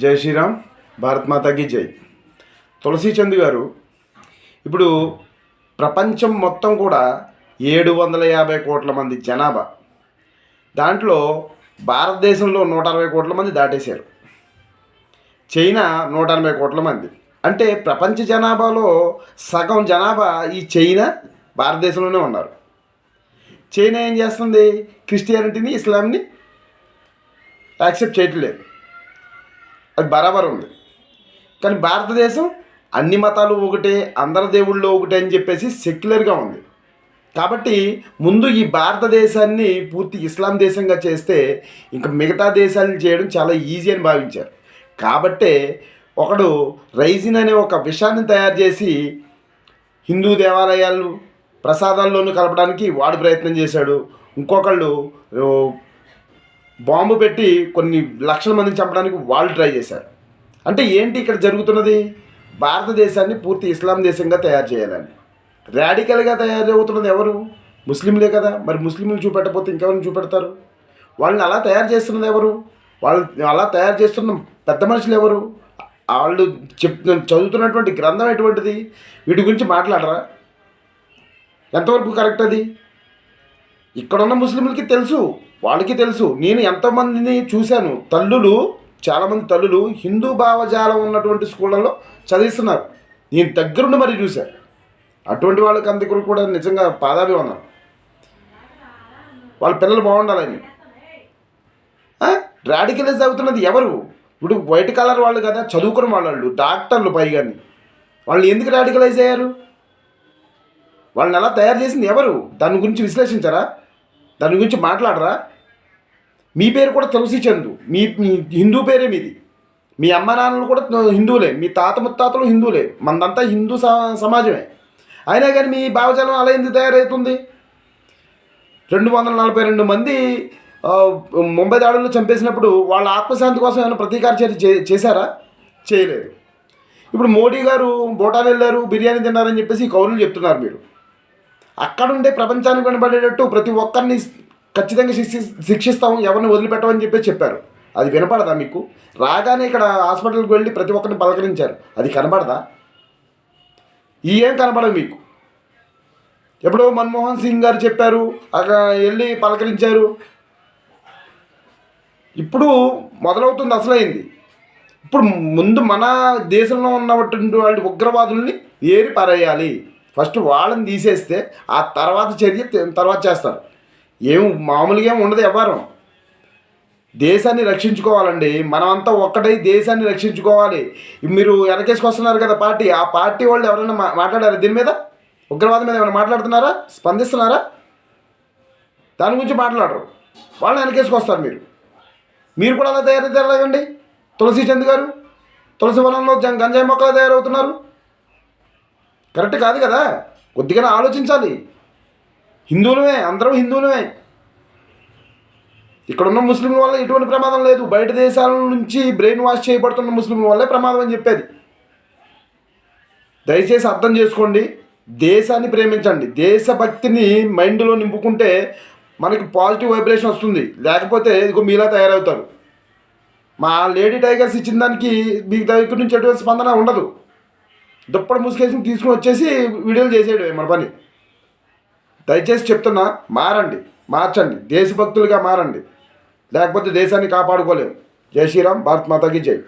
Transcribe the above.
జై శ్రీరామ్ భారత్ మాతాకి జై. తులసీచంద్ గారు ఇప్పుడు ప్రపంచం మొత్తం కూడా ఏడు వందల యాభై కోట్ల మంది జనాభా. దాంట్లో భారతదేశంలో నూట అరవై కోట్ల మంది దాటేశారు. చైనా నూట ఎనభై కోట్ల మంది. అంటే ప్రపంచ జనాభాలో సగం జనాభా ఈ చైనా భారతదేశంలోనే ఉన్నారు. చైనా ఏం చేస్తుంది? క్రిస్టియానిటీని ఇస్లాంని యాక్సెప్ట్ చేయట్లేదు. అది బరాబర్ ఉంది. కానీ భారతదేశం అన్ని మతాలు ఒకటే అందరి దేవుళ్ళు ఒకటే అని చెప్పేసి సెక్యులర్గా ఉంది. కాబట్టి ముందు ఈ భారతదేశాన్ని పూర్తి ఇస్లాం దేశంగా చేస్తే ఇంకా మిగతా దేశాలను చేయడం చాలా ఈజీ అని భావించారు. కాబట్టే ఒకడు రైజిన్ అనే ఒక విషాన్ని తయారు చేసి హిందూ దేవాలయాలు ప్రసాదాల్లోనూ కలపడానికి వాడు ప్రయత్నం చేశాడు. ఇంకొకళ్ళు బాంబు పెట్టి కొన్ని లక్షల మందిని చంపడానికి వాళ్ళు ట్రై చేశారు. అంటే ఏంటి ఇక్కడ జరుగుతున్నది? భారతదేశాన్ని పూర్తి ఇస్లాం దేశంగా తయారు చేయాలని. రాడికల్గా తయారవుతున్నది ఎవరు? ముస్లింలే కదా. మరి ముస్లింలు చూపెట్టకపోతే ఇంకెవరిని చూపెడతారు? వాళ్ళని అలా తయారు చేస్తున్నది ఎవరు? వాళ్ళు అలా తయారు చేస్తున్న పెద్ద మనుషులు ఎవరు? వాళ్ళు చెప్ చదువుతున్నటువంటి గ్రంథం ఎటువంటిది? వీటి గురించి మాట్లాడరా? ఎంతవరకు కరెక్ట్ అది? ఇక్కడున్న ముస్లింలకి తెలుసు వాళ్ళకి తెలుసు. నేను ఎంతోమందిని చూశాను. తల్లులు చాలామంది తల్లులు హిందూ భావజాలం ఉన్నటువంటి స్కూళ్ళల్లో చదివిస్తున్నారు. నేను దగ్గరుండి మరీ చూశాను అటువంటి వాళ్ళకి అందరికీ కూడా నిజంగా పాదాభివందనం. వాళ్ళ పిల్లలు బాగుండాలని. రాడికలైజ్ అవుతున్నది ఎవరు? ఇప్పుడు వైట్ కలర్ వాళ్ళు కదా చదువుకున్న వాళ్ళు డాక్టర్లు పైగాని. వాళ్ళు ఎందుకు రాడికలైజ్ అయ్యారు? వాళ్ళని ఎలా తయారు చేసింది ఎవరు? దాని గురించి విశ్లేషించరా? దాని గురించి మాట్లాడరా? మీ పేరు కూడా తులసి చందు. మీ మీ హిందూ పేరే మీది. మీ అమ్మ నాన్నలు కూడా హిందువులే. మీ తాత ముత్తాతలు హిందువులే. మందంతా హిందూ స- సమాజమే. అయినా కానీ మీ భావజాలం అలా ఎందుకు తయారవుతుంది? రెండు వందల నలభై రెండు మంది ముంబై దాడుల్లో చంపేసినప్పుడు వాళ్ళ ఆత్మశాంతి కోసం ఏమైనా ప్రతీకార చర్య చే- చేశారా? చేయలేదు. ఇప్పుడు మోడీ గారు భూటాన్ వెళ్ళారు బిర్యానీ తిన్నారని చెప్పేసి కౌరులు చెప్తున్నారు మీరు. అక్కడుండే ప్రపంచానికి కనబడేటట్టు ప్రతి ఒక్కరిని ఖచ్చితంగా శిక్షి శిక్షిస్తాం ఎవరిని వదిలిపెట్టమని చెప్పేసి చెప్పారు. అది వినపడదా మీకు? రాగానే ఇక్కడ హాస్పిటల్కి వెళ్ళి ప్రతి ఒక్కరిని పలకరించారు. అది కనబడదా? ఏం కనబడదు మీకు? ఎప్పుడో మన్మోహన్ సింగ్ గారు చెప్పారు అక్కడ వెళ్ళి పలకరించారు. ఇప్పుడు మొదలవుతుంది అసలైంది. ఇప్పుడు ముందు మన దేశంలో ఉన్నటువంటి వాళ్ళ ఉగ్రవాదుల్ని ఏరి పారేయాలి ఫస్ట్ వాళ్ళని తీసేస్తే ఆ తర్వాత చర్య తర్వాత చేస్తారు. ఏం మామూలుగా ఏమి ఉండదు వ్యవహారం దేశాన్ని రక్షించుకోవాలండి. మనమంతా ఒక్కటై దేశాన్ని రక్షించుకోవాలి. మీరు వెనకేసుకొస్తున్నారు కదా పార్టీ ఆ పార్టీ వాళ్ళు ఎవరైనా మా మాట్లాడారా? దీని మీద? ఉగ్రవాదం మీద ఏమైనా మాట్లాడుతున్నారా? స్పందిస్తున్నారా? దాని గురించి మాట్లాడరు. వాళ్ళని వెనకేసుకొస్తారు మీరు. మీరు కూడా అలా తయారు తయారగండి తులసి చంద్ గారు? తులసి వనంలో గంజాయి మొక్కలు తయారవుతున్నారు? కరెక్ట్ కాదు కదా? కొద్దిగా ఆలోచించాలి. హిందువులమే అందరం హిందువులమే. ఇక్కడున్న ముస్లింల వల్ల ఎటువంటి ప్రమాదం లేదు. బయట దేశాల నుంచి బ్రెయిన్ వాష్ చేయబడుతున్న ముస్లింల వల్లే ప్రమాదం అని చెప్పేది. దయచేసి అర్థం చేసుకోండి. దేశాన్ని ప్రేమించండి. దేశభక్తిని మైండ్లో నింపుకుంటే మనకి పాజిటివ్ వైబ్రేషన్ వస్తుంది. లేకపోతే ఇదిగో మీలా తయారవుతారు. మా లేడీ టైగర్స్ ఇచ్చిన దానికి మీకు దగ్గర నుంచి ఎటువంటి స్పందన ఉండదు. దుప్పటి ముసుకేసి తీసుకుని వచ్చేసి వీడియోలు చేసేడు మన పని. దయచేసి చెప్తున్నా మారండి మార్చండి దేశభక్తులుగా మారండి. లేకపోతే దేశాన్ని కాపాడుకోలేము జై శ్రీరామ్ భారత్ మాతాకి జై.